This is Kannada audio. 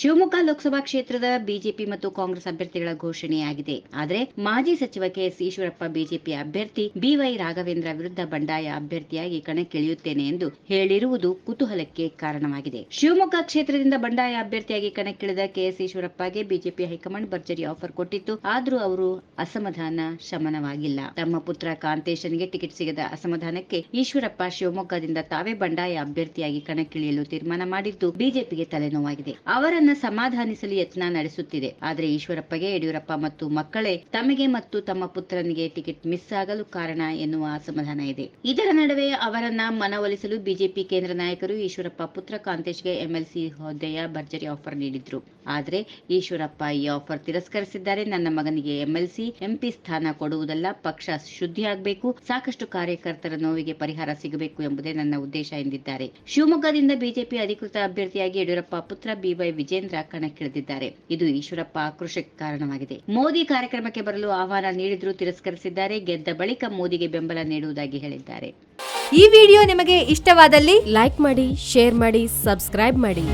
ಶಿವಮೊಗ್ಗ ಲೋಕಸಭಾ ಕ್ಷೇತ್ರದ ಬಿಜೆಪಿ ಮತ್ತು ಕಾಂಗ್ರೆಸ್ ಅಭ್ಯರ್ಥಿಗಳ ಘೋಷಣೆಯಾಗಿದೆ. ಆದರೆ ಮಾಜಿ ಸಚಿವ ಕೆಎಸ್ ಈಶ್ವರಪ್ಪ ಬಿಜೆಪಿ ಅಭ್ಯರ್ಥಿ ಬಿವೈ ರಾಘವೇಂದ್ರ ವಿರುದ್ಧ ಬಂಡಾಯ ಅಭ್ಯರ್ಥಿಯಾಗಿ ಕಣಕ್ಕಿಳಿಯುತ್ತೇನೆ ಎಂದು ಹೇಳಿರುವುದು ಕುತೂಹಲಕ್ಕೆ ಕಾರಣವಾಗಿದೆ. ಶಿವಮೊಗ್ಗ ಕ್ಷೇತ್ರದಿಂದ ಬಂಡಾಯ ಅಭ್ಯರ್ಥಿಯಾಗಿ ಕಣಕ್ಕಿಳಿದ ಕೆಎಸ್ ಈಶ್ವರಪ್ಪಗೆ ಬಿಜೆಪಿ ಹೈಕಮಾಂಡ್ ಭರ್ಜರಿ ಆಫರ್ ಕೊಟ್ಟಿತ್ತು. ಆದರೂ ಅವರು ಅಸಮಾಧಾನ ಶಮನವಾಗಿಲ್ಲ. ತಮ್ಮ ಪುತ್ರ ಕಾಂತೇಶನ್ಗೆ ಟಿಕೆಟ್ ಸಿಗದ ಅಸಮಾಧಾನಕ್ಕೆ ಈಶ್ವರಪ್ಪ ಶಿವಮೊಗ್ಗದಿಂದ ತಾವೇ ಬಂಡಾಯ ಅಭ್ಯರ್ಥಿಯಾಗಿ ಕಣಕ್ಕಿಳಿಯಲು ತೀರ್ಮಾನ ಮಾಡಿದ್ದು ಬಿಜೆಪಿಗೆ ತಲೆನೋವಾಗಿದೆ. ಅವರನ್ನ ಸಮಾಧಾನಿಸಲು ಯತ್ನ ನಡೆಸುತ್ತಿದೆ. ಆದರೆ ಈಶ್ವರಪ್ಪಗೆ, ಯಡಿಯೂರಪ್ಪ ಮತ್ತು ಮಕ್ಕಳೇ ತಮಗೆ ಮತ್ತು ತಮ್ಮ ಪುತ್ರನಿಗೆ ಟಿಕೆಟ್ ಮಿಸ್ ಆಗಲು ಕಾರಣ ಎನ್ನುವ ಅಸಮಾಧಾನ ಇದೆ. ಇದರ ನಡುವೆ ಅವರನ್ನ ಮನವೊಲಿಸಲು ಬಿಜೆಪಿ ಕೇಂದ್ರ ನಾಯಕರು ಈಶ್ವರಪ್ಪ, ಪುತ್ರ ಕಾಂತೇಶ್ಗೆ ಎಂಎಲ್ಸಿ ಹುದ್ದೆಯ ಭರ್ಜರಿ ಆಫರ್ ನೀಡಿದ್ರು. ಆದರೆ ಈಶ್ವರಪ್ಪ ಈ ಆಫರ್ ತಿರಸ್ಕರಿಸಿದ್ದಾರೆ. ನನ್ನ ಮಗನಿಗೆ ಎಂಎಲ್ಸಿ, ಎಂಪಿ ಸ್ಥಾನ ಕೊಡುವುದಲ್ಲ, ಪಕ್ಷ ಶುದ್ಧಿಯಾಗಬೇಕು ಸಾಕಷ್ಟು ಕಾರ್ಯಕರ್ತರ ನೋವಿಗೆ ಪರಿಹಾರ ಸಿಗಬೇಕು ಎಂಬುದೇ ನನ್ನ ಉದ್ದೇಶ ಎಂದಿದ್ದಾರೆ. ಶಿವಮೊಗ್ಗದಿಂದ ಬಿಜೆಪಿ ಅಧಿಕೃತ ಅಭ್ಯರ್ಥಿಯಾಗಿ ಯಡಿಯೂರಪ್ಪ, ಪುತ್ರ ಬಿವೈ ವಿಜೇಂದ್ರ ಕಣಕ್ಕಿಳಿದಿದ್ದಾರೆ. ಇದು ಈಶ್ವರಪ್ಪ ಆಕ್ರೋಶಕ್ಕೆ ಕಾರಣವಾಗಿದೆ. ಮೋದಿ ಕಾರ್ಯಕ್ರಮಕ್ಕೆ ಬರಲು ಆಹ್ವಾನ ನೀಡಿದ್ರು ತಿರಸ್ಕರಿಸಿದ್ದಾರೆ. ಗೆದ್ದ ಬಳಿಕ ಮೋದಿಗೆ ಬೆಂಬಲ ನೀಡುವುದಾಗಿ ಹೇಳಿದ್ದಾರೆ. ಈ ವಿಡಿಯೋ ನಿಮಗೆ ಇಷ್ಟವಾದಲ್ಲಿ ಲೈಕ್ ಮಾಡಿ, ಶೇರ್ ಮಾಡಿ, ಸಬ್ಸ್ಕ್ರೈಬ್ ಮಾಡಿ.